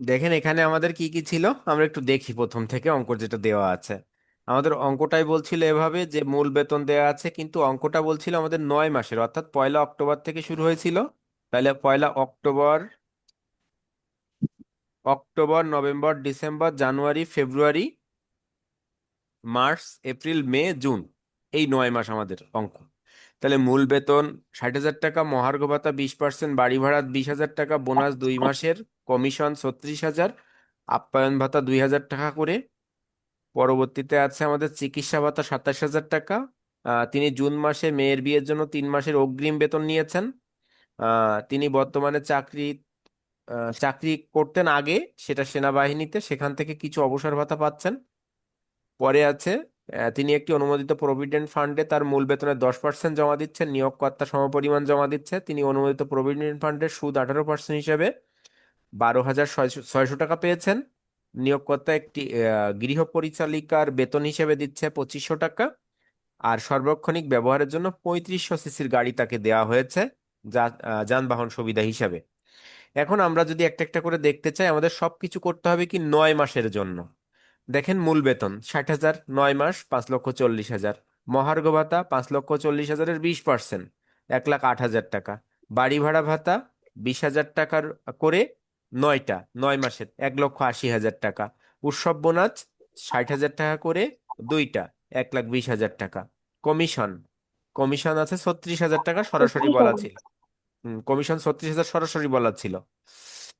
দেখেন, এখানে আমাদের কি কি ছিল? আমরা একটু দেখি প্রথম থেকে অঙ্ক যেটা দেওয়া আছে। আমাদের অঙ্কটাই বলছিল এভাবে যে মূল বেতন দেওয়া আছে, কিন্তু অঙ্কটা বলছিল আমাদের নয় মাসের। অর্থাৎ পয়লা অক্টোবর থেকে শুরু হয়েছিল। তাহলে পয়লা October October, November, December, January, February, March, April, May, June, এই নয় মাস আমাদের অঙ্ক। তাহলে মূল বেতন ষাট হাজার টাকা, মহার্ঘ ভাতা বিশ পার্সেন্ট, বাড়ি ভাড়া বিশ হাজার টাকা, বোনাস দুই মাসের কমিশন ছত্রিশ হাজার, আপ্যায়ন ভাতা দুই হাজার টাকা করে। পরবর্তীতে আছে আমাদের চিকিৎসা ভাতা সাতাশ হাজার টাকা। তিনি জুন মাসে মেয়ের বিয়ের জন্য তিন মাসের অগ্রিম বেতন নিয়েছেন। তিনি বর্তমানে চাকরি চাকরি করতেন আগে সেটা সেনাবাহিনীতে, সেখান থেকে কিছু অবসর ভাতা পাচ্ছেন। পরে আছে তিনি একটি অনুমোদিত প্রভিডেন্ট ফান্ডে তার মূল বেতনের দশ পার্সেন্ট জমা দিচ্ছেন, নিয়োগকর্তা সমপরিমাণ জমা দিচ্ছে। তিনি অনুমোদিত প্রভিডেন্ট ফান্ডের সুদ আঠারো পার্সেন্ট হিসেবে বারো হাজার ছয়শো টাকা পেয়েছেন। নিয়োগকর্তা একটি গৃহ পরিচালিকার বেতন হিসেবে দিচ্ছে পঁচিশশো টাকা। আর সার্বক্ষণিক ব্যবহারের জন্য পঁয়ত্রিশশো সিসির গাড়ি তাকে দেওয়া হয়েছে যা যানবাহন সুবিধা হিসাবে। এখন আমরা যদি একটা একটা করে দেখতে চাই, আমাদের সব কিছু করতে হবে কি নয় মাসের জন্য। দেখেন মূল বেতন, ষাট হাজার নয় মাস, পাঁচ লক্ষ চল্লিশ হাজার। মহার্ঘ ভাতা, পাঁচ লক্ষ চল্লিশ হাজারের বিশ পার্সেন্ট, এক লাখ আট হাজার টাকা। বাড়ি ভাড়া ভাতা, বিশ হাজার টাকার করে নয়টা নয় মাসের এক লক্ষ আশি হাজার টাকা। উৎসব বোনাস ষাট হাজার টাকা করে দুইটা এক লাখ বিশ হাজার টাকা। কমিশন কমিশন আছে ছত্রিশ হাজার টাকা সরাসরি বলা ছিল। হুম, কমিশন ছত্রিশ হাজার সরাসরি বলা ছিল।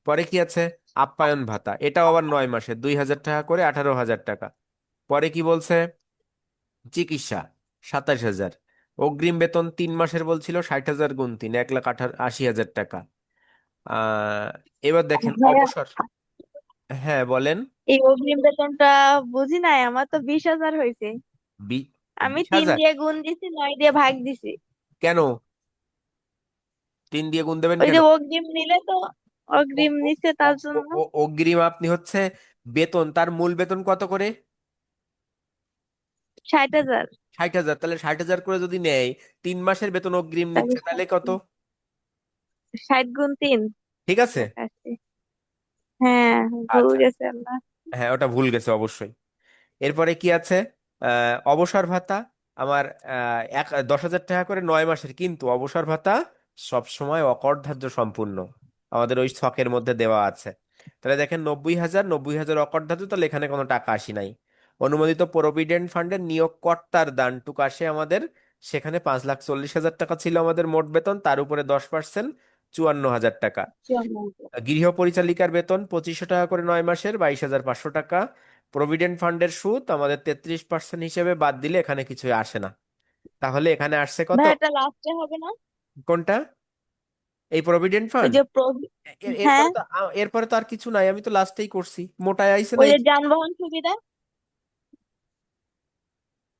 পরে কি আছে? আপ্যায়ন ভাতা এটাও আবার নয় মাসে দুই হাজার টাকা করে আঠারো হাজার টাকা। পরে কি বলছে? চিকিৎসা সাতাশ হাজার। অগ্রিম বেতন তিন মাসের বলছিল ষাট হাজার গুণ তিন এক লাখ আঠারো আশি হাজার টাকা। আহ এবার দেখেন অবসর। হ্যাঁ বলেন। এই অগ্রিম বেতনটা বুঝি নাই আমার তো বিশ হাজার হয়েছে বি- আমি বিশ তিন হাজার? দিয়ে গুণ দিছি নয় দিয়ে ভাগ দিছি। কেন? তিন দিয়ে গুণ দেবেন ওই কেন? যে অগ্রিম নিলে তো অগ্রিম ও- তার ও- জন্য। ও- অগ্রিম আপনি হচ্ছে বেতন তার মূল বেতন কত করে? ষাট হাজার। ষাট হাজার তাহলে ষাট হাজার করে যদি নেয় তিন মাসের বেতন অগ্রিম তাহলে নিচ্ছে তাহলে কত? ষাট গুণ তিন। ঠিক আছে? আশি হ্যাঁ ভুল আচ্ছা। গেছে আমরা। হ্যাঁ ওটা ভুল গেছে অবশ্যই। এরপরে কি আছে? আহ, অবসর ভাতা। আমার আহ, এক দশ হাজার টাকা করে নয় মাসের। কিন্তু অবসর ভাতা সব সময় অকরধার্য সম্পূর্ণ। আমাদের ওই ছকের মধ্যে দেওয়া আছে। তাহলে দেখেন নব্বই হাজার নব্বই হাজার অকরধার্য তাহলে এখানে কোনো টাকা আসি নাই। অনুমোদিত প্রভিডেন্ট ফান্ডের নিয়োগকর্তার দানটুকু আসে আমাদের। সেখানে পাঁচ লাখ চল্লিশ হাজার টাকা ছিল আমাদের মোট বেতন। তার উপরে দশ পার্সেন্ট। চুয়ান্ন হাজার টাকা। গৃহ পরিচালিকার বেতন পঁচিশশো টাকা করে নয় মাসের বাইশ হাজার পাঁচশো টাকা। প্রভিডেন্ট ফান্ডের সুদ আমাদের তেত্রিশ পার্সেন্ট হিসেবে বাদ দিলে এখানে কিছুই আসে না। তাহলে এখানে আসছে কত? ভাই এটা লাস্টে হবে না? কোনটা? এই প্রভিডেন্ট ফান্ড? যে প্রভি এরপরে হ্যাঁ? তো এরপরে তো আর কিছু নাই আমি তো লাস্টেই করছি। মোটায় আইছে না ওই যে যানবাহন সুবিধা?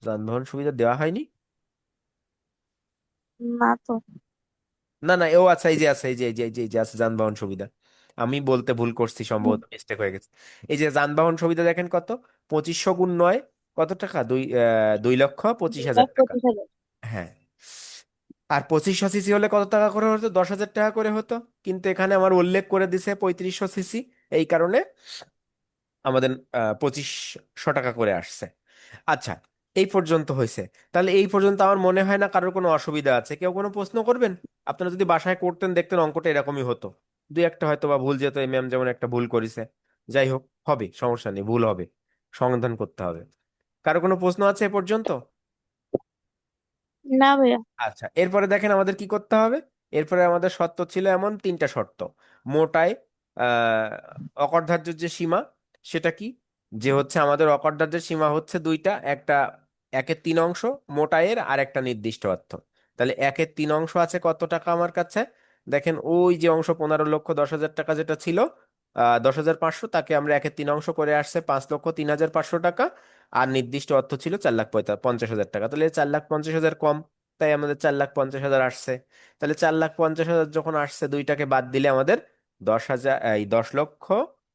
যানবাহন সুবিধা দেওয়া হয়নি? না তো। না না ও আচ্ছা এই যে আছে এই যে এই যে এই যে এই যে আছে যানবাহন সুবিধা। আমি বলতে ভুল করছি সম্ভবত মিস্টেক হয়ে গেছে। এই যে যানবাহন সুবিধা দেখেন কত? পঁচিশশো গুণ নয় কত টাকা? দুই আহ, দুই লক্ষ পঁচিশ হাজার টাকা। হ্যাঁ। আর পঁচিশশো সিসি হলে কত টাকা করে হতো? দশ হাজার টাকা করে হতো। কিন্তু এখানে আমার উল্লেখ করে দিছে পঁয়ত্রিশশো সিসি। এই কারণে আমাদের পঁচিশশো টাকা করে আসছে। আচ্ছা এই পর্যন্ত হয়েছে। তাহলে এই পর্যন্ত আমার মনে হয় না কারোর কোনো অসুবিধা আছে। কেউ কোনো প্রশ্ন করবেন? আপনারা যদি বাসায় করতেন দেখতেন অঙ্কটা এরকমই হতো। দুই একটা হয়তো বা ভুল যেত এই ম্যাম যেমন একটা ভুল করেছে। যাই হোক হবে সমস্যা নেই ভুল হবে সমাধান করতে হবে। কারও কোনো প্রশ্ন আছে এ পর্যন্ত? না ভাইয়া। আচ্ছা এরপরে দেখেন আমাদের কি করতে হবে? এরপরে আমাদের শর্ত ছিল এমন তিনটা শর্ত। মোটায় আহ অকরধার্যের যে সীমা সেটা কি? যে হচ্ছে আমাদের অকরধার্যের সীমা হচ্ছে দুইটা একটা একের তিন অংশ মোটায়ের আর একটা নির্দিষ্ট অর্থ। তাহলে একের তিন অংশ আছে কত টাকা আমার কাছে? দেখেন ওই যে অংশ পনেরো লক্ষ দশ হাজার টাকা যেটা ছিল দশ হাজার পাঁচশো, তাকে আমরা একের তিন অংশ করে আসছে পাঁচ লক্ষ তিন হাজার পাঁচশো টাকা, আর নির্দিষ্ট অর্থ ছিল চার লাখ পঞ্চাশ হাজার টাকা। তাহলে চার লাখ পঞ্চাশ হাজার কম, তাই আমাদের চার লাখ পঞ্চাশ হাজার আসছে। তাহলে চার লাখ পঞ্চাশ হাজার যখন আসছে, দুইটাকে বাদ দিলে আমাদের দশ হাজার, এই দশ লক্ষ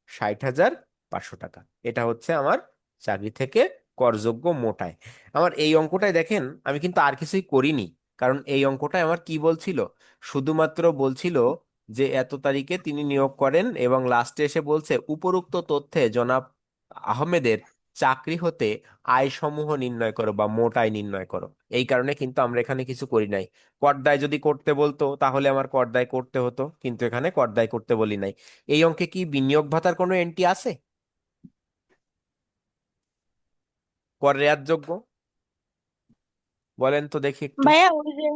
ষাট হাজার পাঁচশো টাকা। এটা হচ্ছে আমার চাকরি থেকে করযোগ্য মোটায়। আমার এই অঙ্কটাই দেখেন, আমি কিন্তু আর কিছুই করিনি। কারণ এই অঙ্কটাই আমার কি বলছিল? শুধুমাত্র বলছিল যে, এত তারিখে তিনি নিয়োগ করেন এবং লাস্টে এসে বলছে, উপরোক্ত তথ্যে জনাব আহমেদের চাকরি হতে আয় সমূহ নির্ণয় করো বা মোট আয় নির্ণয় করো। এই কারণে কিন্তু আমরা এখানে কিছু করি নাই। করদায় যদি করতে বলতো, তাহলে আমার করদায় করতে হতো, কিন্তু এখানে করদায় করতে বলি নাই। এই অঙ্কে কি বিনিয়োগ ভাতার কোনো এন্ট্রি আছে? কর রেয়াতযোগ্য বলেন তো দেখি একটু। ভাইয়া ওই যে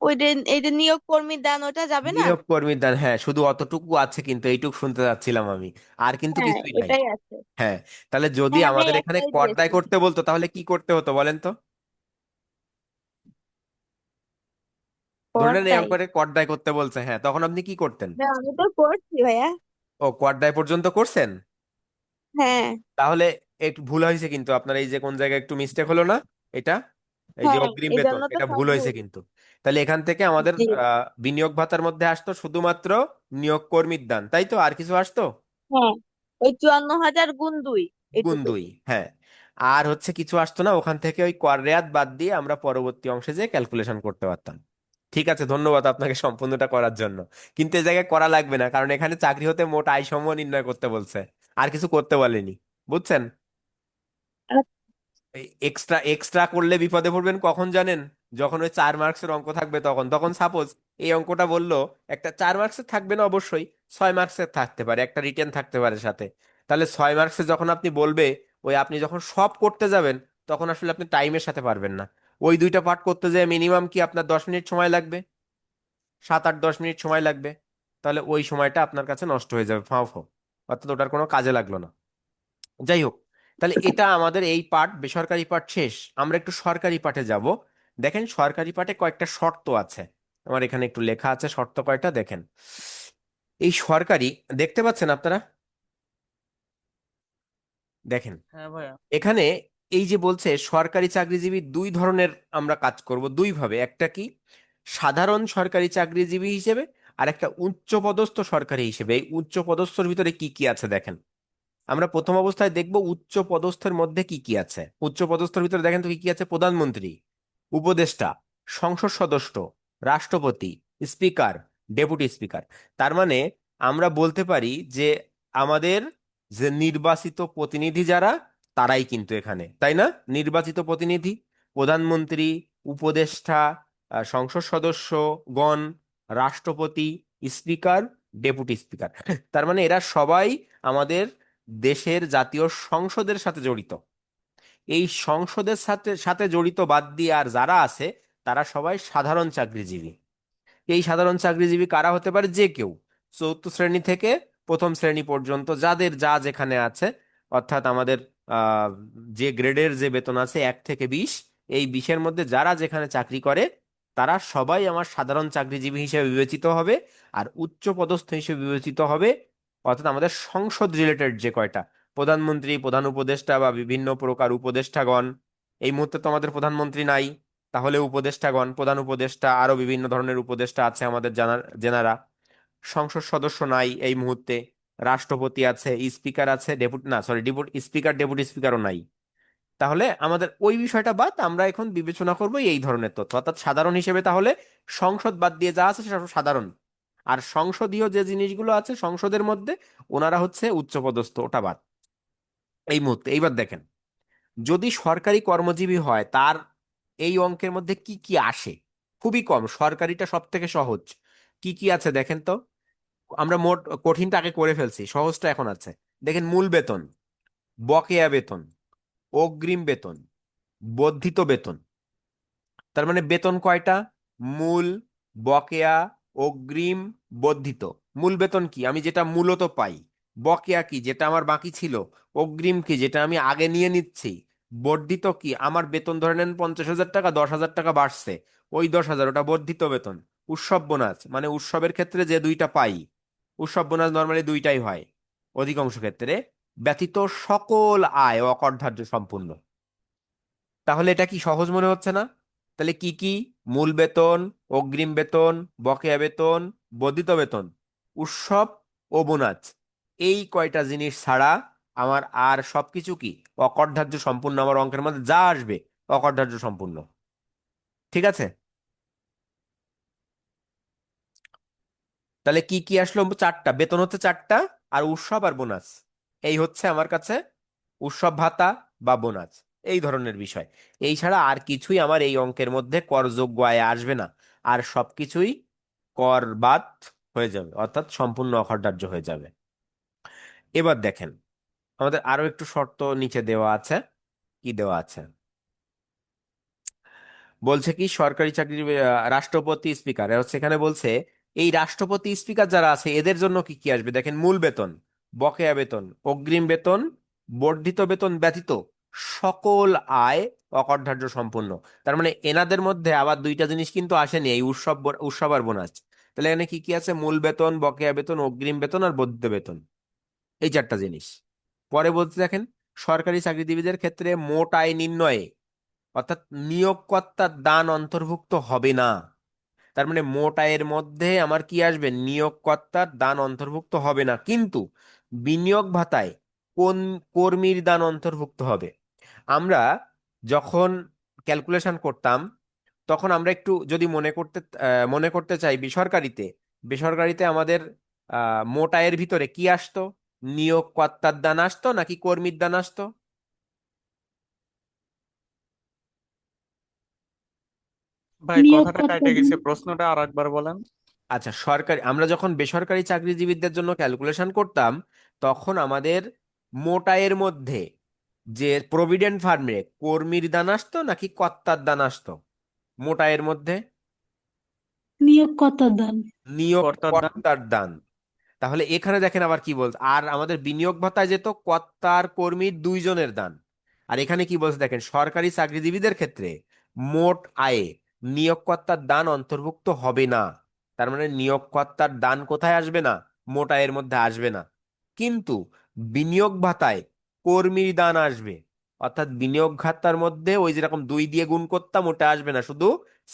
ওই যে এই যে নিয়োগ কর্মী দান ওটা যাবে না? নিয়োগ কর্মীর দান হ্যাঁ শুধু অতটুকু আছে কিন্তু এইটুকু শুনতে চাচ্ছিলাম আমি। আর কিন্তু হ্যাঁ কিছুই নাই। এটাই আছে। হ্যাঁ তাহলে যদি হ্যাঁ আমি আমাদের এখানে একটাই করদায় দিয়েছি। করতে বলতো তাহলে কি করতে হতো বলেন তো? ধরে নেন এই অঙ্করে করদায় করতে বলছে হ্যাঁ তখন আপনি কি করতেন? না, আমি তো করছি ভাইয়া। ও করদায় পর্যন্ত করছেন? হ্যাঁ। তাহলে একটু ভুল হয়েছে কিন্তু। আপনার এই যে কোন জায়গায় একটু মিস্টেক হলো না এটা? এই যে হ্যাঁ অগ্রিম এই বেতন জন্য তো এটা ভুল হয়েছে কিন্তু। তাহলে এখান থেকে আমাদের জি। আহ, বিনিয়োগ ভাতার মধ্যে আসতো শুধুমাত্র নিয়োগ কর্মীর দান তাই তো? আর কিছু আসতো? হ্যাঁ ওই চুয়ান্ন হাজার গুণ দুই গুণ এটুকুই দুই হ্যাঁ। আর হচ্ছে কিছু আসতো না ওখান থেকে ওই কর রেয়াত বাদ দিয়ে আমরা পরবর্তী অংশে যে ক্যালকুলেশন করতে পারতাম। ঠিক আছে ধন্যবাদ আপনাকে সম্পূর্ণটা করার জন্য। কিন্তু এই জায়গায় করা লাগবে না কারণ এখানে চাকরি হতে মোট আয় সমূহ নির্ণয় করতে বলছে। আর কিছু করতে বলেনি বুঝছেন? এক্সট্রা এক্সট্রা করলে বিপদে পড়বেন কখন জানেন? যখন ওই চার মার্কসের অঙ্ক থাকবে তখন। তখন সাপোজ এই অঙ্কটা বলল, একটা চার মার্কসের থাকবে না অবশ্যই, ছয় মার্কসের থাকতে পারে, একটা রিটেন থাকতে পারে সাথে। তাহলে ছয় মার্কসের যখন আপনি বলবে, ওই আপনি যখন সব করতে যাবেন, তখন আসলে আপনি টাইমের সাথে পারবেন না। ওই দুইটা পার্ট করতে যায় মিনিমাম কি আপনার দশ মিনিট সময় লাগবে? সাত আট দশ মিনিট সময় লাগবে। তাহলে ওই সময়টা আপনার কাছে নষ্ট হয়ে যাবে ফাও। অর্থাৎ ওটার কোনো কাজে লাগল না। যাই হোক তাহলে এটা আমাদের এই পার্ট বেসরকারি পার্ট শেষ। আমরা একটু সরকারি পার্টে যাব। দেখেন সরকারি পার্টে কয়েকটা শর্ত আছে। আমার এখানে একটু লেখা আছে শর্ত কয়টা দেখেন। এই সরকারি দেখতে পাচ্ছেন আপনারা? দেখেন। হ্যাঁ ভাইয়া। এখানে এই যে বলছে সরকারি চাকরিজীবী দুই ধরনের আমরা কাজ করব দুই ভাবে একটা কি? সাধারণ সরকারি চাকরিজীবী হিসেবে আর একটা উচ্চপদস্থ সরকারি হিসেবে। এই উচ্চপদস্থর ভিতরে কি কি আছে দেখেন। আমরা প্রথম অবস্থায় দেখব উচ্চ পদস্থের মধ্যে কি কি আছে। উচ্চ পদস্থের ভিতরে দেখেন তো কি কি আছে? প্রধানমন্ত্রী, উপদেষ্টা, সংসদ সদস্য, রাষ্ট্রপতি, স্পিকার, ডেপুটি স্পিকার। তার মানে আমরা বলতে পারি যে আমাদের যে নির্বাচিত প্রতিনিধি যারা, তারাই কিন্তু এখানে, তাই না? নির্বাচিত প্রতিনিধি, প্রধানমন্ত্রী, উপদেষ্টা সংসদ সদস্যগণ, রাষ্ট্রপতি, স্পিকার, ডেপুটি স্পিকার। তার মানে এরা সবাই আমাদের দেশের জাতীয় সংসদের সাথে জড়িত। এই সংসদের সাথে সাথে জড়িত বাদ দিয়ে আর যারা আছে, তারা সবাই সাধারণ চাকরিজীবী। এই সাধারণ চাকরিজীবী কারা হতে পারে? যে কেউ। চতুর্থ শ্রেণি থেকে প্রথম শ্রেণি পর্যন্ত যাদের যা যেখানে আছে, অর্থাৎ আমাদের যে গ্রেডের যে বেতন আছে এক থেকে বিশ, এই বিশের মধ্যে যারা যেখানে চাকরি করে, তারা সবাই আমার সাধারণ চাকরিজীবী হিসেবে বিবেচিত হবে, আর উচ্চ পদস্থ হিসেবে বিবেচিত হবে অর্থাৎ আমাদের সংসদ রিলেটেড যে কয়টা, প্রধানমন্ত্রী, প্রধান উপদেষ্টা বা বিভিন্ন প্রকার উপদেষ্টাগণ, এই মুহূর্তে তো আমাদের প্রধানমন্ত্রী নাই, তাহলে উপদেষ্টাগণ, প্রধান উপদেষ্টা আরও বিভিন্ন ধরনের উপদেষ্টা আছে আমাদের জানার, জেনারা। সংসদ সদস্য নাই এই মুহূর্তে, রাষ্ট্রপতি আছে, স্পিকার আছে, ডেপুটি, না সরি ডেপুট, স্পিকার, ডেপুটি স্পিকারও নাই। তাহলে আমাদের ওই বিষয়টা বাদ, আমরা এখন বিবেচনা করব এই ধরনের তথ্য। অর্থাৎ সাধারণ হিসেবে তাহলে সংসদ বাদ দিয়ে যা আছে সেটা সাধারণ। আর সংসদীয় যে জিনিসগুলো আছে সংসদের মধ্যে, ওনারা হচ্ছে উচ্চপদস্থ, ওটা বাদ। এই মুহূর্তে, এইবার দেখেন, যদি সরকারি কর্মজীবী হয়, তার এই অঙ্কের মধ্যে কি কি আসে? খুবই কম, সরকারিটা সব থেকে সহজ। কি কি আছে দেখেন তো? আমরা মোট কঠিনটা আগে করে ফেলছি, সহজটা এখন আছে। দেখেন, মূল বেতন, বকেয়া বেতন, অগ্রিম বেতন, বর্ধিত বেতন। তার মানে বেতন কয়টা? মূল, বকেয়া অগ্রিম বর্ধিত। মূল বেতন কি? আমি যেটা মূলত পাই। বকেয়া কি? যেটা আমার বাকি ছিল। অগ্রিম কি? যেটা আমি আগে নিয়ে নিচ্ছি। বর্ধিত কি? আমার বেতন ধরে নেন পঞ্চাশ হাজার টাকা, দশ হাজার টাকা বাড়ছে। ওই দশ হাজার ওটা বর্ধিত বেতন। উৎসব বোনাস। মানে উৎসবের ক্ষেত্রে যে দুইটা পাই, উৎসব বোনাস নর্মালি দুইটাই হয়। অধিকাংশ ক্ষেত্রে ব্যতীত সকল আয় অকরধার্য সম্পূর্ণ। তাহলে এটা কি সহজ মনে হচ্ছে না? তাহলে কি কি? মূল বেতন অগ্রিম বেতন, বকেয়া বেতন, বর্ধিত বেতন, উৎসব ও বোনাস, এই কয়টা জিনিস ছাড়া আমার আর সবকিছু কি অকরধার্য সম্পূর্ণ আমার অঙ্কের মধ্যে যা আসবে অকরধার্য সম্পূর্ণ। ঠিক আছে? তাহলে কি কি আসলো? চারটা। বেতন হচ্ছে চারটা আর উৎসব আর বোনাস। এই হচ্ছে আমার কাছে উৎসব ভাতা বা বোনাস। এই ধরনের বিষয়। এই ছাড়া আর কিছুই আমার এই অঙ্কের মধ্যে করযোগ্য আয় আসবে না। আর সবকিছুই কর বাদ হয়ে যাবে, অর্থাৎ সম্পূর্ণ অখরদার্য হয়ে যাবে। এবার দেখেন, আমাদের আরও একটু শর্ত নিচে দেওয়া আছে। কি দেওয়া আছে? বলছে কি, সরকারি চাকরির রাষ্ট্রপতি, স্পিকার। এখানে বলছে, এই রাষ্ট্রপতি, স্পিকার যারা আছে, এদের জন্য কি কি আসবে? দেখেন, মূল বেতন, বকেয়া বেতন, অগ্রিম বেতন, বর্ধিত বেতন ব্যতীত সকল আয় অকরধার্য সম্পূর্ণ। তার মানে এনাদের মধ্যে আবার দুইটা জিনিস কিন্তু আসেনি, এই উৎসব উৎসব আর বোনাস। তাহলে এখানে কি কি আছে? মূল বেতন, বকেয়া বেতন, অগ্রিম বেতন আর বর্ধিত বেতন। এই চারটা জিনিস। পরে বলতে দেখেন, সরকারি চাকরিজীবীদের ক্ষেত্রে মোট আয় নির্ণয়ে, অর্থাৎ নিয়োগকর্তার দান অন্তর্ভুক্ত হবে না। তার মানে মোট আয়ের মধ্যে আমার কি আসবে? নিয়োগকর্তার দান অন্তর্ভুক্ত হবে না। কিন্তু বিনিয়োগ ভাতায় কোন কর্মীর দান অন্তর্ভুক্ত হবে? আমরা যখন ক্যালকুলেশন করতাম তখন আমরা একটু যদি মনে করতে আহ, মনে করতে চাই বেসরকারিতে বেসরকারিতে আমাদের আহ, মোট আয়ের ভিতরে কি আসতো? নিয়োগকর্তার দান আসতো নাকি কর্মীর দান আসতো? ভাই কথাটা কাটে গেছে প্রশ্নটা আর একবার বলেন। আচ্ছা সরকারি আমরা যখন বেসরকারি চাকরিজীবীদের জন্য ক্যালকুলেশন করতাম তখন আমাদের মোট আয়ের মধ্যে যে প্রভিডেন্ট ফার্মে কর্মীর দান আসতো নাকি কর্তার দান আসতো? মোট আয়ের মধ্যে? নিয়োগকর্তার দান। কর্তার দান। নিয়োগকর্তার দান। তাহলে এখানে দেখেন আবার কি বলছে? আর আমাদের বিনিয়োগ ভাতায় যেত কর্তার কর্মীর দুইজনের দান। আর এখানে কি বলছে দেখেন? সরকারি চাকরিজীবীদের ক্ষেত্রে মোট আয়ে নিয়োগকর্তার দান অন্তর্ভুক্ত হবে না। তার মানে নিয়োগকর্তার দান কোথায় আসবে না? মোট আয়ের মধ্যে আসবে না। কিন্তু বিনিয়োগ ভাতায় কর্মীর দান আসবে। অর্থাৎ বিনিয়োগ ভাতার মধ্যে ওই যেরকম দুই দিয়ে গুণ করতাম, ওটা আসবে না। শুধু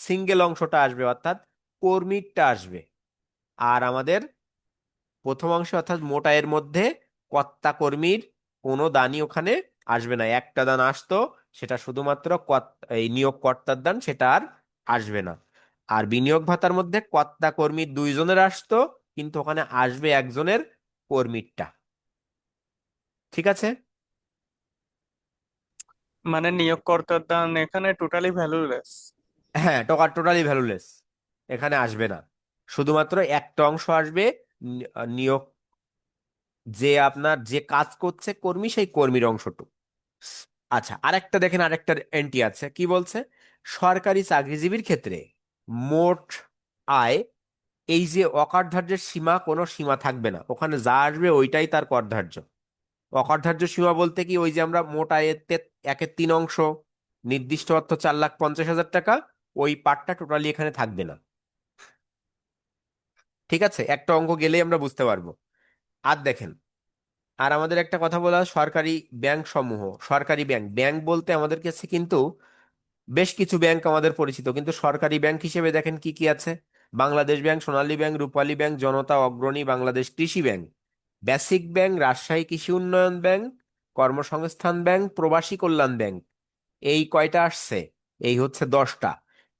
সিঙ্গেল অংশটা আসবে, অর্থাৎ কর্মীরটা আসবে। আর আমাদের প্রথম অংশ, অর্থাৎ মোট আয়ের মধ্যে কর্তা কর্মীর কোনো দানই ওখানে আসবে না। একটা দান আসতো, সেটা শুধুমাত্র এই নিয়োগকর্তার দান, সেটা আর আসবে না। আর বিনিয়োগ ভাতার মধ্যে কর্তা কর্মীর দুইজনের আসতো, কিন্তু ওখানে আসবে একজনের কর্মীরটা। ঠিক আছে? মানে নিয়োগকর্তার দান এখানে টোটালি ভ্যালুলেস হ্যাঁ টোকা টোটালি ভ্যালুলেস এখানে আসবে না। শুধুমাত্র একটা অংশ আসবে নিয়োগ, যে আপনার যে কাজ করছে কর্মী, সেই কর্মীর অংশটুকু। আচ্ছা আরেকটা দেখেন, আরেকটা এন্ট্রি আছে। কি বলছে? সরকারি চাকরিজীবীর ক্ষেত্রে মোট আয়, এই যে অকারধার্যের সীমা, কোনো সীমা থাকবে না। ওখানে যা আসবে, ওইটাই তার করধার্য অকারধার্য সীমা বলতে কি ওই যে আমরা মোট আয়ের একের তিন অংশ, নির্দিষ্ট অর্থ চার লাখ পঞ্চাশ হাজার টাকা, ওই পার্টটা টোটালি এখানে থাকবে না। ঠিক আছে? একটা অঙ্ক গেলেই আমরা বুঝতে পারব। আর দেখেন, আর আমাদের একটা কথা বলা সরকারি ব্যাংক সমূহ, সরকারি ব্যাংক ব্যাংক বলতে আমাদের কাছে কিন্তু বেশ কিছু ব্যাংক আমাদের পরিচিত, কিন্তু সরকারি ব্যাংক হিসেবে দেখেন কি কি আছে? Bangladesh bank Sonali bank Rupali bank Janata, Agrani Bangladesh Krishi bank basic bank Rajshahi কৃষি উন্নয়ন ব্যাংক কর্মসংস্থান ব্যাংক প্রবাসী কল্যাণ ব্যাংক এই কয়টা আসছে? এই হচ্ছে দশটা।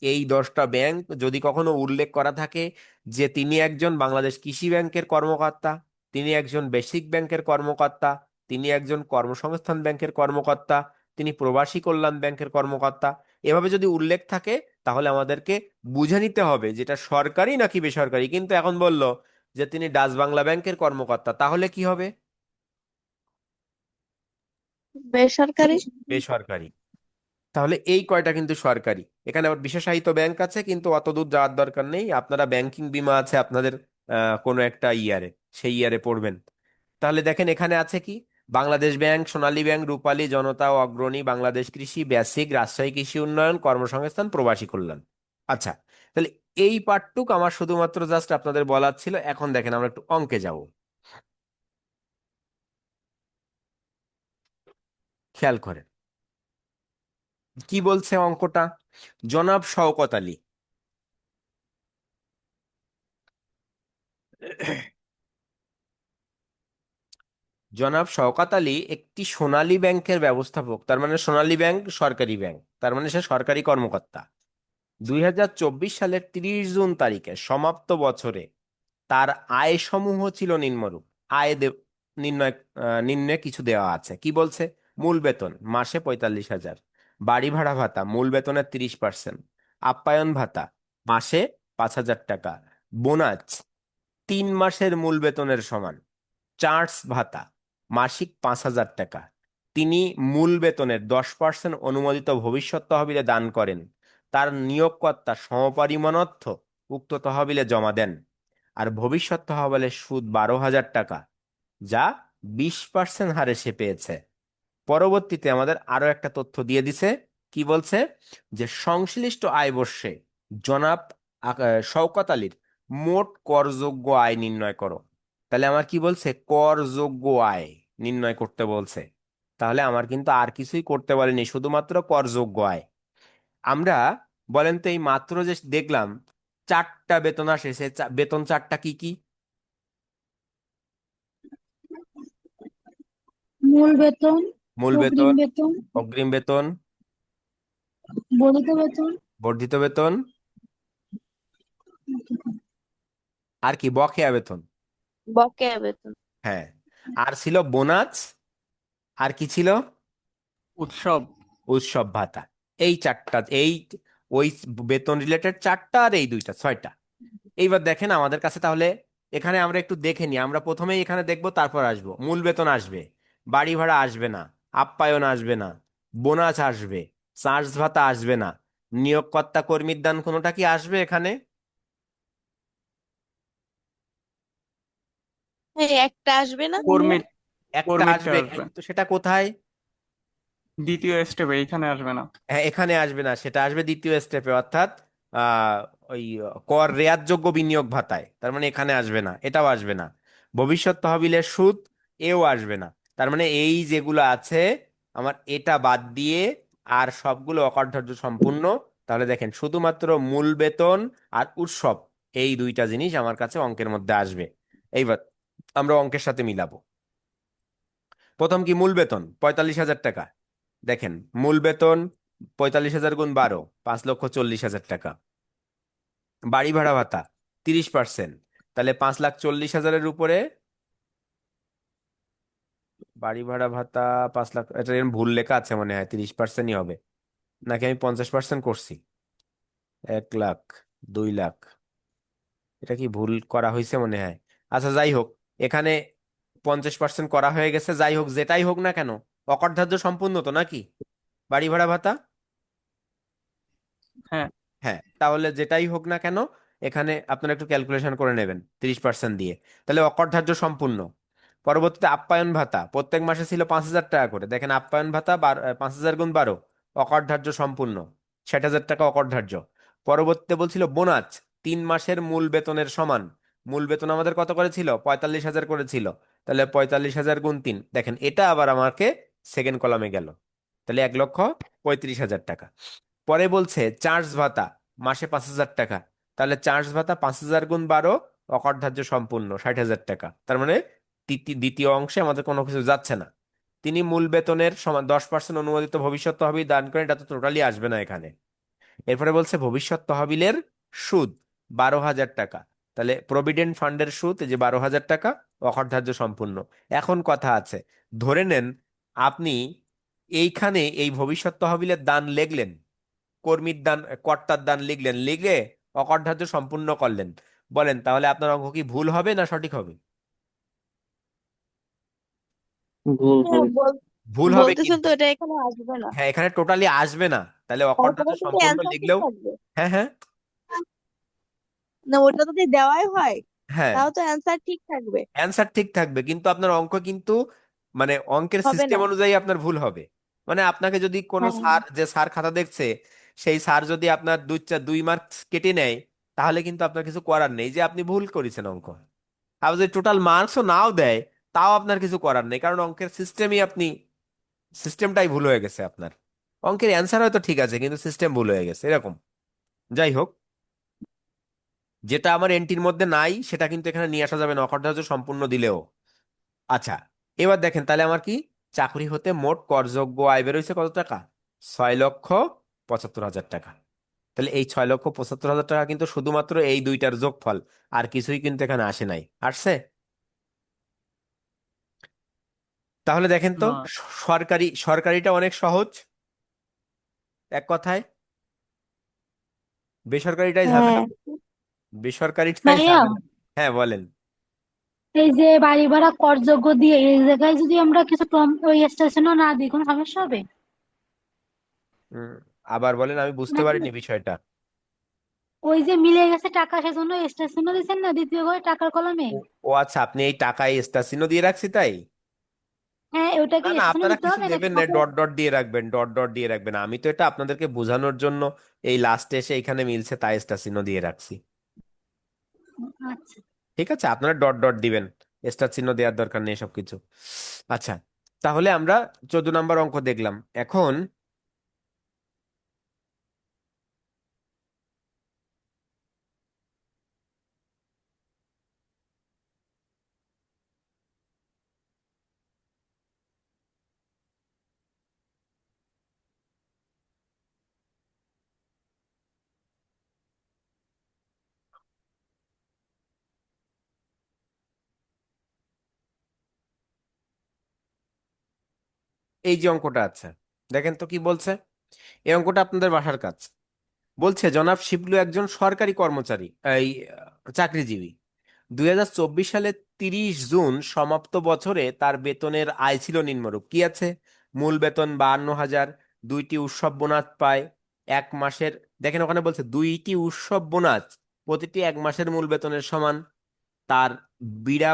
এই দশটা ব্যাংক যদি কখনো উল্লেখ করা থাকে যে তিনি একজন বাংলাদেশ কৃষি ব্যাংকের কর্মকর্তা, তিনি একজন বেসিক ব্যাংকের কর্মকর্তা, তিনি একজন কর্মসংস্থান ব্যাংকের কর্মকর্তা, তিনি প্রবাসী কল্যাণ ব্যাংকের কর্মকর্তা। এভাবে যদি উল্লেখ থাকে তাহলে আমাদেরকে বুঝে নিতে হবে যেটা সরকারি নাকি বেসরকারি। কিন্তু এখন বলল যে তিনি ডাচ বাংলা ব্যাংকের কর্মকর্তা তাহলে কি হবে? বেসরকারি। বেসরকারি। তাহলে এই কয়টা কিন্তু সরকারি। এখানে আবার বিশেষায়িত ব্যাংক আছে কিন্তু অত দূর যাওয়ার দরকার নেই। আপনারা ব্যাংকিং বিমা আছে আপনাদের আহ, কোনো একটা ইয়ারে সেই ইয়ারে পড়বেন। তাহলে দেখেন এখানে আছে কি? বাংলাদেশ ব্যাংক সোনালী ব্যাংক রূপালী জনতা ও অগ্রণী বাংলাদেশ কৃষি বেসিক রাজশাহী কৃষি উন্নয়ন কর্মসংস্থান প্রবাসী কল্যাণ। আচ্ছা তাহলে এই পার্টটুক আমার শুধুমাত্র জাস্ট আপনাদের বলার ছিল। এখন দেখেন আমরা একটু অঙ্কে যাব। খেয়াল করেন। কি বলছে অঙ্কটা? জনাব শওকত আলী। জনাব শওকত আলী একটি সোনালী ব্যাংকের ব্যবস্থাপক। তার মানে সোনালী ব্যাংক সরকারি ব্যাংক। তার মানে সে সরকারি কর্মকর্তা। দুই হাজার চব্বিশ সালের তিরিশ জুন তারিখে সমাপ্ত বছরে তার আয় সমূহ ছিল নিম্নরূপ। আয় নির্ণয় নিম্নে কিছু দেওয়া আছে। কি বলছে? মূল বেতন, মাসে পঁয়তাল্লিশ হাজার। বাড়ি ভাড়া ভাতা, মূল বেতনের তিরিশ পার্সেন্ট। আপ্যায়ন ভাতা, মাসে পাঁচ হাজার টাকা। বোনাস, তিন মাসের মূল বেতনের সমান। চার্জ ভাতা, মাসিক পাঁচ হাজার টাকা। তিনি মূল বেতনের দশ পার্সেন্ট অনুমোদিত ভবিষ্যৎ তহবিলে দান করেন। তার নিয়োগকর্তা সমপরিমাণ অর্থ উক্ত তহবিলে জমা দেন আর ভবিষ্যৎ তহবিলের সুদ বারো হাজার টাকা, যা বিশ পার্সেন্ট হারে সে পেয়েছে। পরবর্তীতে আমাদের আরও একটা তথ্য দিয়ে দিছে। কি বলছে? যে সংশ্লিষ্ট আয় বর্ষে জনাব শওকত আলীর মোট করযোগ্য আয় নির্ণয় করো। তাহলে আমার কি বলছে? করযোগ্য আয় নির্ণয় করতে বলছে। তাহলে আমার কিন্তু আর কিছুই করতে বলেনি, শুধুমাত্র করযোগ্য আয়। আমরা বলেন তো এই মাত্র যে দেখলাম চারটা বেতন আসে সে বেতন চারটা কি কি? মূল বেতন মূল অগ্রিম বেতন বেতন অগ্রিম বেতন বর্ধিত বেতন। বর্ধিত বেতন আর কি বকেয়া বেতন। বকেয়া বেতন। হ্যাঁ আর ছিল বোনাস আর কি ছিল? উৎসব। উৎসব ভাতা। এই চারটা এই ওই বেতন রিলেটেড চারটা আর এই দুইটা ছয়টা। এইবার দেখেন আমাদের কাছে তাহলে এখানে আমরা একটু দেখে নিই। আমরা প্রথমেই এখানে দেখব তারপর আসব। মূল বেতন আসবে বাড়ি ভাড়া আসবে না আপ্যায়ন আসবে না বোনাস আসবে চার্জ ভাতা আসবে না। নিয়োগকর্তা কর্মীর দান কোনোটা কি আসবে এখানে? হ্যাঁ একটা আসবে না কর্মী একটা কর্মীরটা আসবে। আসবে। কিন্তু সেটা কোথায়? দ্বিতীয় স্টেপে এখানে আসবে না। হ্যাঁ এখানে আসবে না, সেটা আসবে দ্বিতীয় স্টেপে অর্থাৎ ওই, কর রেয়াতযোগ্য বিনিয়োগ ভাতায়। তার মানে এখানে আসবে না, এটাও আসবে না। ভবিষ্যৎ তহবিলের সুদ, এও আসবে না। তার মানে এই যেগুলো আছে, আমার এটা বাদ দিয়ে আর সবগুলো অকার্যর্য সম্পূর্ণ। তাহলে দেখেন, শুধুমাত্র মূল বেতন আর উৎসব, এই দুইটা জিনিস আমার কাছে অঙ্কের মধ্যে আসবে। এইবার আমরা অঙ্কের সাথে মিলাবো। প্রথম কি, মূল বেতন, পঁয়তাল্লিশ হাজার টাকা। দেখেন, মূল বেতন পঁয়তাল্লিশ হাজার গুণ বারো, পাঁচ লক্ষ চল্লিশ হাজার টাকা। বাড়ি ভাড়া ভাতা তিরিশ পার্সেন্ট, তাহলে পাঁচ লাখ চল্লিশ হাজারের উপরে বাড়ি ভাড়া ভাতা পাঁচ লাখ, এটা ভুল লেখা আছে মনে হয়, তিরিশ পার্সেন্টই হবে। নাকি আমি পঞ্চাশ পার্সেন্ট করছি? এক লাখ, দুই লাখ। এটা কি ভুল করা হয়েছে মনে হয়? আচ্ছা যাই হোক, এখানে পঞ্চাশ পার্সেন্ট করা হয়ে গেছে, যাই হোক, যেটাই হোক না কেন অকরধার্য সম্পূর্ণ তো নাকি? বাড়ি ভাড়া ভাতা? হ্যাঁ। হ্যাঁ তাহলে যেটাই হোক না কেন এখানে আপনারা একটু ক্যালকুলেশন করে নেবেন তিরিশ পার্সেন্ট দিয়ে। তাহলে অকরধার্য সম্পূর্ণ। পরবর্তীতে আপ্যায়ন ভাতা প্রত্যেক মাসে ছিল পাঁচ হাজার টাকা করে। দেখেন আপ্যায়ন ভাতা পাঁচ হাজার গুণ বারো অকরধার্য সম্পূর্ণ ষাট হাজার টাকা অকরধার্য। পরবর্তীতে বলছিল বোনাস তিন মাসের মূল বেতনের সমান। মূল বেতন আমাদের কত করে ছিল পঁয়তাল্লিশ হাজার করে ছিল তাহলে পঁয়তাল্লিশ হাজার গুণ তিন। দেখেন এটা আবার আমাকে সেকেন্ড কলামে গেল। তাহলে এক লক্ষ পঁয়ত্রিশ হাজার টাকা। পরে বলছে, চার্জ ভাতা, মাসে পাঁচ হাজার টাকা। তাহলে চার্জ ভাতা পাঁচ হাজার গুণ বারো, অকরধার্য সম্পূর্ণ ষাট হাজার টাকা। তার মানে দ্বিতীয় অংশে আমাদের কোনো কিছু যাচ্ছে না। তিনি মূল বেতনের সমান দশ পার্সেন্ট অনুমোদিত ভবিষ্যৎ তহবিল দান করেন, এটা তো টোটালি আসবে না এখানে। এরপরে বলছে, ভবিষ্যৎ তহবিলের সুদ, বারো হাজার টাকা। তাহলে প্রভিডেন্ট ফান্ডের সুদ যে বারো হাজার টাকা, অকরধার্য সম্পূর্ণ। এখন কথা আছে, ধরে নেন আপনি এইখানে এই ভবিষ্যৎ তহবিলের দান লিখলেন কর্মীর দান কর্তার দান লিখলেন লিখে অকর্ধার্য সম্পূর্ণ করলেন। বলেন তাহলে আপনার অঙ্ক কি ভুল হবে না সঠিক হবে? ভুল হ্যাঁ, বল- ভুল হবে বলতেছেন কিন্তু তো এটা এখানে আসবে না। হ্যাঁ এখানে টোটালি আসবে না। তাহলে অকরধার্য সম্পূর্ণ লিখলেও হ্যাঁ হ্যাঁ। না ওটা যদি দেওয়াই হয় হ্যাঁ। তাও তো অ্যান্সার ঠিক থাকবে। অ্যান্সার ঠিক থাকবে কিন্তু আপনার অঙ্ক কিন্তু মানে অঙ্কের হবে সিস্টেম না। অনুযায়ী আপনার ভুল হবে। মানে আপনাকে যদি কোনো হ্যাঁ। স্যার যে স্যার খাতা দেখছে সেই স্যার যদি আপনার দুই চার দুই মার্কস কেটে নেয় তাহলে কিন্তু আপনার কিছু করার নেই। যে আপনি ভুল করেছেন অঙ্ক। আর যদি টোটাল মার্কসও নাও দেয় তাও আপনার কিছু করার নেই। কারণ অঙ্কের সিস্টেমই আপনি সিস্টেমটাই ভুল হয়ে গেছে আপনার। অঙ্কের অ্যান্সার হয়তো ঠিক আছে কিন্তু সিস্টেম ভুল হয়ে গেছে এরকম। যাই হোক। যেটা আমার এন্ট্রির মধ্যে নাই সেটা কিন্তু এখানে নিয়ে আসা যাবে না। সম্পূর্ণ দিলেও। আচ্ছা। এবার দেখেন তাহলে আমার কি? চাকরি হতে মোট করযোগ্য আয় বেরোইছে কত টাকা? ছয় লক্ষ পঁচাত্তর হাজার টাকা। তাহলে এই ছয় লক্ষ পঁচাত্তর হাজার টাকা কিন্তু শুধুমাত্র এই দুইটার যোগফল আর কিছুই কিন্তু এখানে আসে নাই। আসছে? তাহলে দেখেন তো না। সরকারি সরকারিটা অনেক সহজ। এক কথায়। বেসরকারিটাই ঝামেলা। হ্যাঁ বেসরকারিটাই ঝামেলা। হ্যাঁ বলেন। এই যে বাড়ি ভাড়া করযোগ্য দিয়ে এই জায়গায় যদি আমরা কিছু ওই স্টেশনও না দিই কোনো সমস্যা হবে? আবার বলেন আমি বুঝতে পারিনি বিষয়টা। ওই যে মিলে গেছে টাকা সেজন্য স্টেশনও দিচ্ছেন না দ্বিতীয় করে টাকার কলমে? ও আচ্ছা আপনি এই টাকায় স্টাসিনও দিয়ে রাখছি তাই? হ্যাঁ ওটা না কি না স্টেশনে আপনারা কিছু দেবেন না ডট ডট দিয়ে রাখবেন ডট ডট দিয়ে রাখবেন। আমি তো এটা আপনাদেরকে বোঝানোর জন্য এই লাস্টে এসে এখানে মিলছে তাই স্টাসিনও দিয়ে রাখছি। আচ্ছা। ঠিক আছে? আপনারা ডট ডট দিবেন। স্টার চিহ্ন দেওয়ার দরকার নেই সবকিছু। আচ্ছা তাহলে আমরা চোদ্দ নম্বর অঙ্ক দেখলাম। এখন এই যে অঙ্কটা আছে, দেখেন তো কি বলছে? এই অঙ্কটা আপনাদের বাসার কাজ। বলছে, জনাব শিবলু একজন সরকারি কর্মচারী, এই, চাকরিজীবী। দুই সালের তিরিশ জুন সমাপ্ত বছরে তার বেতনের আয় ছিল নিম্নরূপ। কি আছে? মূল বেতন বাহান্ন হাজার, দুইটি উৎসব বোনাস পায় এক মাসের, দেখেন ওখানে বলছে, দুইটি উৎসব বোনাস, প্রতিটি এক মাসের মূল বেতনের সমান। তার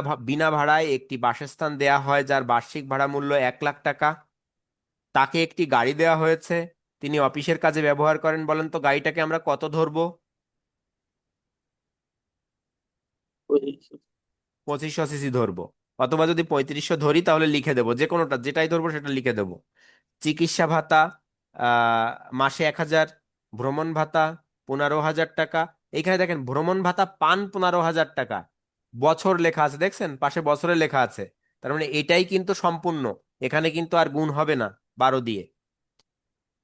ভা- বিনা ভাড়ায় একটি বাসস্থান দেয়া হয়, যার বার্ষিক ভাড়া মূল্য এক লাখ টাকা। তাকে একটি গাড়ি দেওয়া হয়েছে। তিনি অফিসের কাজে ব্যবহার করেন। বলেন তো, গাড়িটাকে আমরা কত ধরবো? পঁচিশশো সিসি ধরবো। অথবা যদি পঁয়ত্রিশশো ধরি, তাহলে লিখে দেবো। যে কোনোটা, যেটাই ধরবো, সেটা লিখে দেবো। চিকিৎসা ভাতা মাসে এক হাজার, ভ্রমণ ভাতা, পনেরো হাজার টাকা। এখানে দেখেন, ভ্রমণ ভাতা পান পনেরো হাজার টাকা। বছর লেখা আছে, দেখছেন? পাশে বছরে লেখা আছে। তার মানে এটাই কিন্তু সম্পূর্ণ। এখানে কিন্তু আর গুণ হবে না। বারো দিয়ে।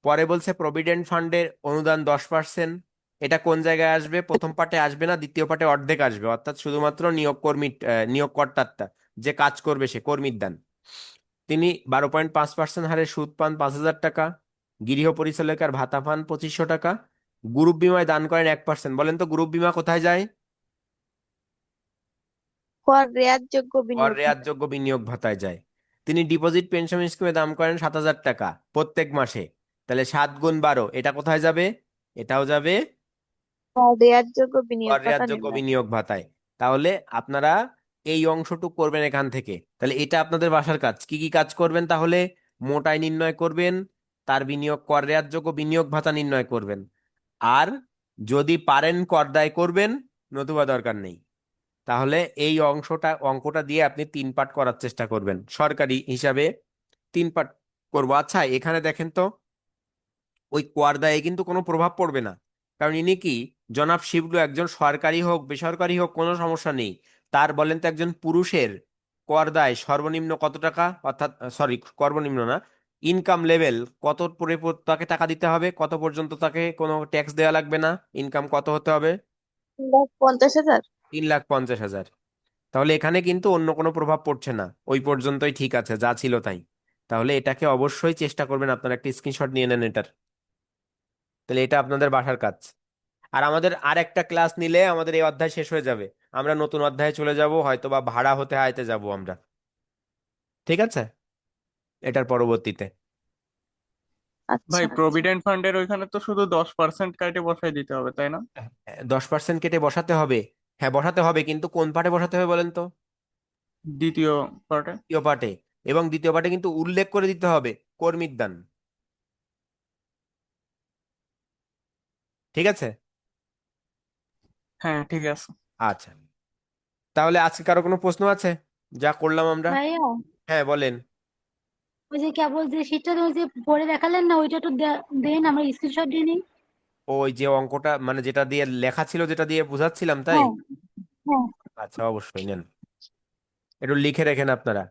পরে বলছে প্রভিডেন্ট ফান্ডের অনুদান দশ পার্সেন্ট এটা কোন জায়গায় আসবে? প্রথম পার্টে আসবে না দ্বিতীয় পার্টে অর্ধেক আসবে। অর্থাৎ শুধুমাত্র নিয়োগ কর্মী আহ, নিয়োগকর্তারটা যে কাজ করবে সে কর্মীর দান। তিনি বারো পয়েন্ট পাঁচ পার্সেন্ট হারে সুদ পান পাঁচ হাজার টাকা গৃহ পরিচালকের ভাতা পান পঁচিশশো টাকা গ্রুপ বিমায় দান করেন এক পার্সেন্ট বলেন তো গ্রুপ বিমা কোথায় যায়? কর বিনিয়োগ ভাতা বিনিয়োগ ভাতায় যায়। তিনি ডিপোজিট পেনশন স্কিমে দাম করেন সাত হাজার টাকা প্রত্যেক মাসে। তাহলে সাত গুণ বারো এটা কোথায় যাবে? এটাও যাবে বিনিয়োগ ভাতায়। তাহলে আপনারা এই অংশটুক করবেন এখান থেকে। তাহলে এটা আপনাদের বাসার কাজ। কি কি কাজ করবেন তাহলে? মোটাই নির্ণয় করবেন তার বিনিয়োগ কর রেয়াতযোগ্য বিনিয়োগ ভাতা নির্ণয় করবেন। আর যদি পারেন কর দায় করবেন নতুবা দরকার নেই। তাহলে এই অংশটা, অঙ্কটা দিয়ে আপনি তিন পার্ট করার চেষ্টা করবেন। সরকারি হিসাবে তিন পার্ট করব। আচ্ছা এখানে দেখেন তো, ওই কর দায়ে কিন্তু কোনো প্রভাব পড়বে না। কারণ ইনি কি, জনাব শিবলু একজন সরকারি হোক, বেসরকারি হোক, কোনো সমস্যা নেই। তার বলেন তো একজন পুরুষের কর দায় সর্বনিম্ন কত টাকা? অর্থাৎ, সরি সর্বনিম্ন না, ইনকাম লেভেল কত পর- তাকে টাকা দিতে হবে? কত পর্যন্ত তাকে কোনো ট্যাক্স দেওয়া লাগবে না? ইনকাম কত হতে হবে? পঞ্চাশ হাজার। তিন লাখ পঞ্চাশ হাজার। তাহলে এখানে কিন্তু অন্য কোনো প্রভাব পড়ছে না। ওই পর্যন্তই ঠিক আছে যা ছিল তাই। তাহলে এটাকে অবশ্যই চেষ্টা করবেন আপনারা একটা স্ক্রিনশট নিয়ে নেন এটার। তাহলে এটা আপনাদের বাসার কাজ। আর আমাদের আর একটা ক্লাস নিলে আমাদের এই অধ্যায় শেষ হয়ে যাবে। আমরা নতুন অধ্যায়ে চলে যাব হয়তো বা ভাড়া হতে হাইতে যাব আমরা। ঠিক আছে? এটার পরবর্তীতে। ভাই আচ্ছা প্রভিডেন্ট ফান্ডের ওইখানে তো শুধু দশ পার্সেন্ট কাটে বসাই দিতে হবে তাই না? দশ পার্সেন্ট কেটে বসাতে হবে। হ্যাঁ বসাতে হবে কিন্তু কোন পার্টে বসাতে হবে বলেন তো? দ্বিতীয় পার্টে দ্বিতীয় পার্টে এবং দ্বিতীয় পার্টে কিন্তু উল্লেখ করে দিতে হবে কর্মীর দান। ঠিক আছে? হ্যাঁ ঠিক আছে। আচ্ছা। তাহলে আজকে কারও কোনো প্রশ্ন আছে? যা করলাম আমরা। ভাইয়া হ্যাঁ বলেন। ওই যে কেবল যে শীটটা ওই যে পড়ে দেখালেন না ওইটা একটু দে- দেন আমরা স্ক্রিনশট দিয়ে নিই। ওই যে অঙ্কটা মানে যেটা দিয়ে লেখা ছিল যেটা দিয়ে বুঝাচ্ছিলাম তাই? হ্যাঁ হ্যাঁ। আচ্ছা অবশ্যই নেন। একটু লিখে রেখেন আপনারা।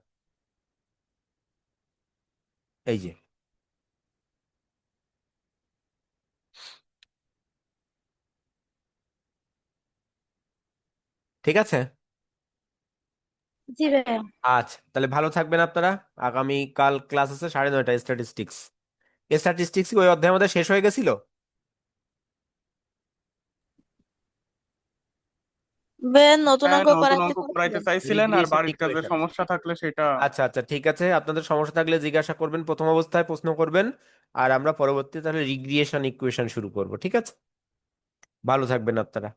এই যে। ঠিক আছে? জি ভাইয়া। আচ্ছা তাহলে ভালো থাকবেন আপনারা। আগামী কাল ক্লাস আছে সাড়ে নয়টা স্ট্যাটিস্টিক্স। স্ট্যাটিস্টিক্স ওই অধ্যায় আমাদের শেষ হয়ে গেছিল? নতুন হ্যাঁ অঙ্ক নতুন করাতে অঙ্ক করাইতে চাইছিলেন আর বাড়ির কাজে সমস্যা থাকলে সেটা আচ্ছা আচ্ছা ঠিক আছে। আপনাদের সমস্যা থাকলে জিজ্ঞাসা করবেন প্রথম অবস্থায় প্রশ্ন করবেন আর আমরা পরবর্তীতে তাহলে রিগ্রিয়েশন ইকুয়েশন শুরু করব ঠিক আছে? ভালো থাকবেন আপনারা।